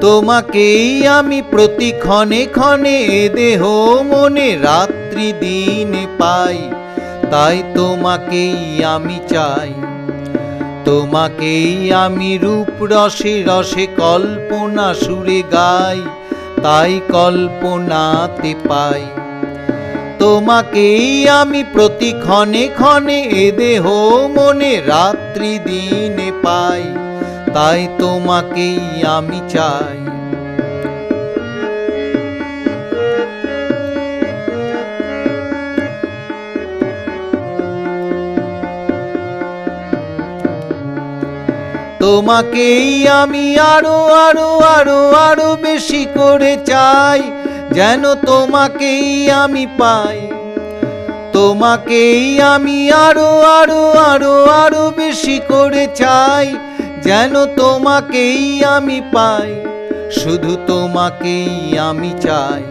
তোমাকেই আমি প্রতি ক্ষণে ক্ষণে দেহ মনে রাত্রি দিনে পাই। তাই তোমাকেই আমি চাই। তোমাকেই আমি রূপ রসে রসে কল্পনা সুরে গাই, তাই কল্পনাতে পাই। তোমাকেই আমি প্রতি ক্ষণে ক্ষণে দেহ মনে রাত্রি দিনে পাই। তাই তোমাকেই আমি চাই। তোমাকেই আমি আরও আরও আরও আরও বেশি করে চাই, যেন তোমাকেই আমি পাই। তোমাকেই আমি আরও আরও আরও আরও বেশি করে চাই যেন তোমাকেই আমি পাই, শুধু তোমাকেই আমি চাই।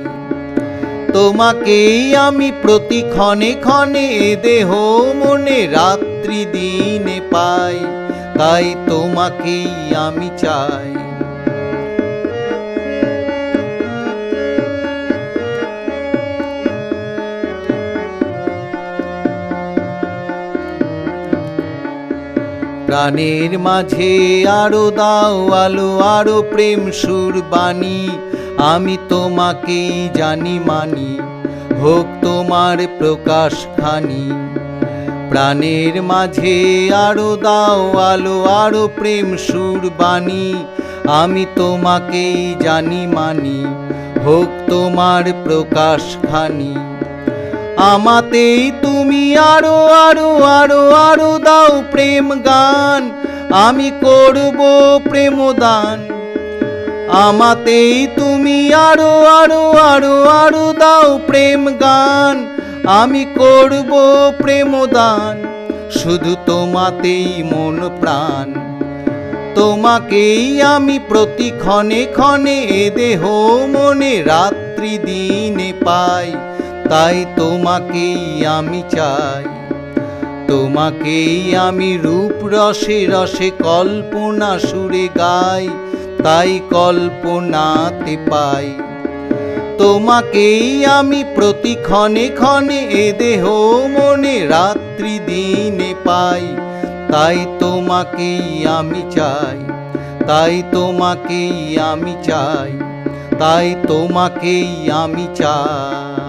তোমাকেই আমি প্রতি ক্ষণে ক্ষণে দেহ, মনে, রাত্রি, দিনে পাই, তাই তোমাকেই আমি চাই। প্রাণের মাঝে আরও দাও আলো, আরও প্রেম সুর বাণী। আমি তোমাকেই জানি, মানি, হোক তোমার প্রকাশ খানি। প্রাণের মাঝে আরও দাও আলো, আরও প্রেম সুর বাণী। আমি তোমাকেই জানি, মানি, হোক তোমার প্রকাশ খানি। আমাতেই তুমি আরও আরও আরও আরও দাও প্রেম গান। আমি করব প্রেম দান। আমাতেই তুমি আরও আরও আরও আরও দাও প্রেম গান। আমি করব প্রেম দান। শুধু তোমাতেই মন প্রাণ। তোমাকেই আমি প্রতি ক্ষণে ক্ষণে দেহ মনে রাত্রি দিনে পাই। তাই তোমাকেই আমি চাই। তোমাকেই আমি রূপ রসে রসে কল্পনা সুরে গাই, তাই কল্পনাতে পাই। তোমাকেই আমি প্রতি ক্ষণে ক্ষণে এ দেহ মনে রাত্রি দিনে পাই। তাই তোমাকেই আমি চাই, তাই তোমাকেই আমি চাই, তাই তোমাকেই আমি চাই।